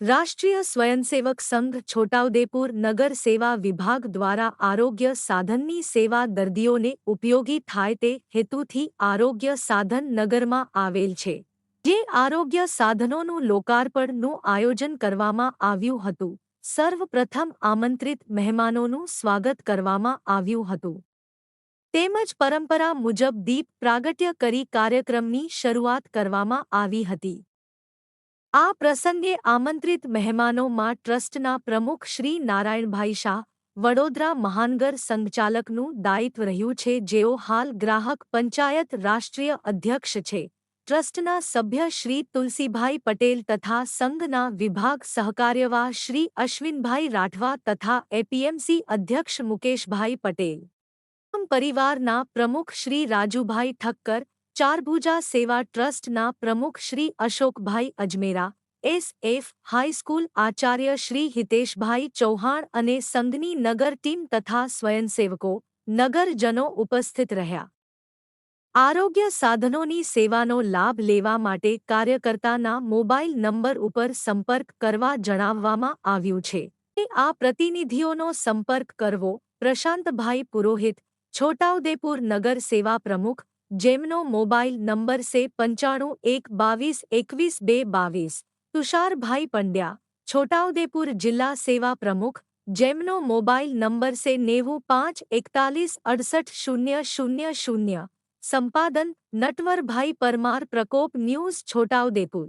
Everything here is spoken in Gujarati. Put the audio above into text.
રાષ્ટ્રીય સ્વયંસેવક સંઘ છોટાઉદેપુર નગર સેવા વિભાગ દ્વારા આરોગ્ય સાધનની સેવા દર્દીઓને ઉપયોગી થાય તે હેતુથી આરોગ્ય સાધન નગરમાં આવેલ છે, જે આરોગ્ય સાધનોનું લોકાર્પણનું આયોજન કરવામાં આવ્યું હતું. સર્વપ્રથમ આમંત્રિત મહેમાનોનું સ્વાગત કરવામાં આવ્યું હતું. તેમજ પરંપરા મુજબ દીપ પ્રાગટ્ય કરી કાર્યક્રમની શરૂઆત કરવામાં આવી હતી. આ પ્રસંગે આમંત્રિત મહેમાનોમાં ટ્રસ્ટના પ્રમુખ શ્રી નારાયણભાઈ શાહ, વડોદરા મહાનગર સંચાલકનું દાયિત્વ રહ્યું છે, જેઓ હાલ ગ્રાહક પંચાયત રાષ્ટ્રીય અધ્યક્ષ છે. ટ્રસ્ટના સભ્ય શ્રી તુલસીભાઈ પટેલ તથા સંઘના વિભાગ સહકાર્યવાહ શ્રી અશ્વિનભાઈ રાઠવા તથા એપીએમસી અધ્યક્ષ મુકેશભાઈ પટેલ. પરિવારના પ્રમુખ શ્રી રાજુભાઈ ઠક્કર ચારભુજા સેવા ટ્રસ્ટના પ્રમુખ Shri Ashokbhai Ajmera, S F high school Acharya Shri Hiteshbhai Chauhan અને સંઘની નગર ટીમ તથા સ્વયંસેવકો, નગરજનો ઉપસ્થિત રહ્યા. આરોગ્ય સાધનોની સેવાનો લાભ લેવા માટે કાર્યકર્તાના મોબાઈલ નંબર ઉપર સંપર્ક કરવા જણાવવામાં આવ્યું છે. આ પ્રતિનિધિઓનો સંપર્ક કરવો, પ્રશાંતભાઈ પુરોહિત, છોટાઉદેપુર નગર સેવા પ્રમુખ જેમનો મોબાઈલ નંબર સે પંચાણું એક બાવીસ એકવીસ બે બાવીસ તુષારભાઈ પંડ્યા છોટાઉદેપુર જિલ્લા સેવા પ્રમુખ જેમનો મોબાઈલ નંબર સે નેવું પાંચ એકતાલીસ અડસઠ શૂન્ય શૂન્ય શૂન્ય સંપાદન નટવરભાઈ પરમાર પ્રકોપ ન્યૂઝ છોટાઉદેપુર